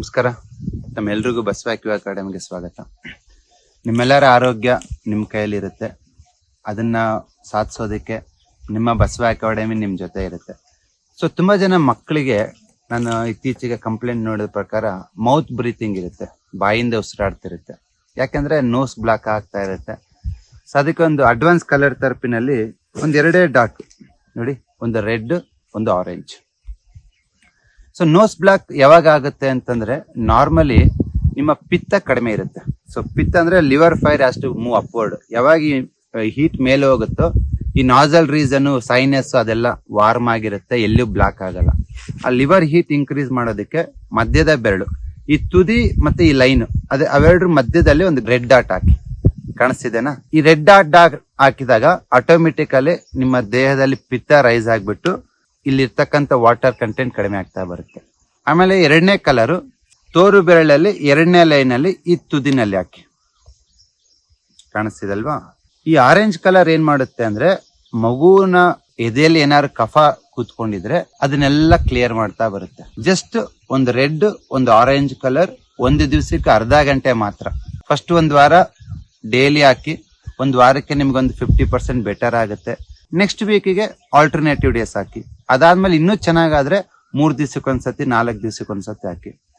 ನಮಸ್ಕಾರ. ತಮ್ಮೆಲ್ರಿಗೂ ಬಸವ ಕ್ಯೂ ಅಕಾಡೆಮಿಗೆ ಸ್ವಾಗತ. ನಿಮ್ಮೆಲ್ಲರ ಆರೋಗ್ಯ ನಿಮ್ಮ ಕೈಯಲ್ಲಿರುತ್ತೆ. ಅದನ್ನ ಸಾಧಿಸೋದಕ್ಕೆ ನಿಮ್ಮ ಬಸವ ಅಕಾಡೆಮಿ ನಿಮ್ಮ ಜೊತೆ ಇರುತ್ತೆ. ಸೊ ತುಂಬಾ ಜನ ಮಕ್ಕಳಿಗೆ ನಾನು ಇತ್ತೀಚೆಗೆ ಕಂಪ್ಲೇಂಟ್ ನೋಡಿದ ಪ್ರಕಾರ ಮೌತ್ ಬ್ರೀತಿಂಗ್ ಇರುತ್ತೆ. ಬಾಯಿಂದ ಉಸಿರಾಡ್ತಿರುತ್ತೆ. ಯಾಕಂದ್ರೆ ನೋಸ್ ಬ್ಲಾಕ್ ಆಗ್ತಾ ಇರುತ್ತೆ. ಸೊ ಅದಕ್ಕೆ ಒಂದು ಅಡ್ವಾನ್ಸ್ ಕಲರ್ ತರಪಿನಲ್ಲಿ ಒಂದೆರಡೇ ಡಾಟ್ ನೋಡಿ, ಒಂದು ರೆಡ್ ಒಂದು ಆರೆಂಜ್ ಸೊ ನೋಸ್ ಬ್ಲಾಕ್ ಯಾವಾಗ ಆಗುತ್ತೆ ಅಂತಂದ್ರೆ ನಾರ್ಮಲಿ ನಿಮ್ಮ ಪಿತ್ತ ಕಡಿಮೆ ಇರುತ್ತೆ. ಸೊ ಪಿತ್ತ ಅಂದ್ರೆ ಲಿವರ್ ಫೈರ್ ಅಷ್ಟು ಮೂವ್ ಅಪ್ವರ್ಡ್ ಯಾವಾಗ ಹೀಟ್ ಮೇಲೆ ಹೋಗುತ್ತೋ, ಈ ನಾಸಲ್ ರೀಸನ್ ಸೈನಸ್ ಅದೆಲ್ಲ ವಾರ್ಮ್ ಆಗಿರುತ್ತೆ ಎಲ್ಲೂ ಬ್ಲಾಕ್ ಆಗಲ್ಲ. ಆ ಲಿವರ್ ಹೀಟ್ ಇನ್ಕ್ರೀಸ್ ಮಾಡೋದಕ್ಕೆ ಮಧ್ಯದ ಬೆರಳು, ಈ ತುದಿ ಮತ್ತೆ ಈ ಲೈನ್, ಅದೇ ಅವೆರಡರ ಮಧ್ಯದಲ್ಲಿ ಒಂದು ರೆಡ್ ಡಾಟ್ ಹಾಕಿ. ಕಾಣಿಸ್ತಿದೆನಾ? ಈ ರೆಡ್ ಡಾಟ್ ಡಾಟ್ ಹಾಕಿದಾಗ ಆಟೋಮೆಟಿಕಲಿ ನಿಮ್ಮ ದೇಹದಲ್ಲಿ ಪಿತ್ತ ರೈಸ್ ಆಗ್ಬಿಟ್ಟು ಇಲ್ಲಿರ್ತಕ್ಕಂಥ ವಾಟರ್ ಕಂಟೆಂಟ್ ಕಡಿಮೆ ಆಗ್ತಾ ಬರುತ್ತೆ. ಆಮೇಲೆ ಎರಡನೇ ಕಲರು ತೋರು ಬೆರಳಲ್ಲಿ ಎರಡನೇ ಲೈನ್ ಅಲ್ಲಿ ಈ ತುದಿನಲ್ಲಿ ಹಾಕಿ. ಕಾಣಿಸ್ತಿದಲ್ವಾ? ಈ ಆರೆಂಜ್ ಕಲರ್ ಏನ್ ಮಾಡುತ್ತೆ ಅಂದ್ರೆ ಮಗುವಿನ ಎದೆಯಲ್ಲಿ ಏನಾದ್ರು ಕಫ ಕೂತ್ಕೊಂಡಿದ್ರೆ ಅದನ್ನೆಲ್ಲ ಕ್ಲಿಯರ್ ಮಾಡ್ತಾ ಬರುತ್ತೆ. ಜಸ್ಟ್ ಒಂದು ರೆಡ್ ಒಂದು ಆರೆಂಜ್ ಕಲರ್ ಒಂದು ದಿವಸಕ್ಕೆ ಅರ್ಧ ಗಂಟೆ ಮಾತ್ರ. ಫಸ್ಟ್ ಒಂದು ವಾರ ಡೈಲಿ ಹಾಕಿ, ಒಂದು ವಾರಕ್ಕೆ ನಿಮ್ಗೊಂದು ಫಿಫ್ಟಿ ಪರ್ಸೆಂಟ್ ಬೆಟರ್ ಆಗುತ್ತೆ. ನೆಕ್ಸ್ಟ್ ವೀಕಿಗೆ ಆಲ್ಟರ್ನೇಟಿವ್ ಡೇಸ್ ಹಾಕಿ. ಅದಾದ್ಮೇಲೆ ಇನ್ನೂ ಚೆನ್ನಾಗಾದ್ರೆ ಮೂರ್ ದಿವ್ಸಕ್ಕೊಂದ್ಸತಿ ನಾಲ್ಕು ದಿವ್ಸಕ್ಕೊಂದ್ಸತಿ ಹಾಕಿ.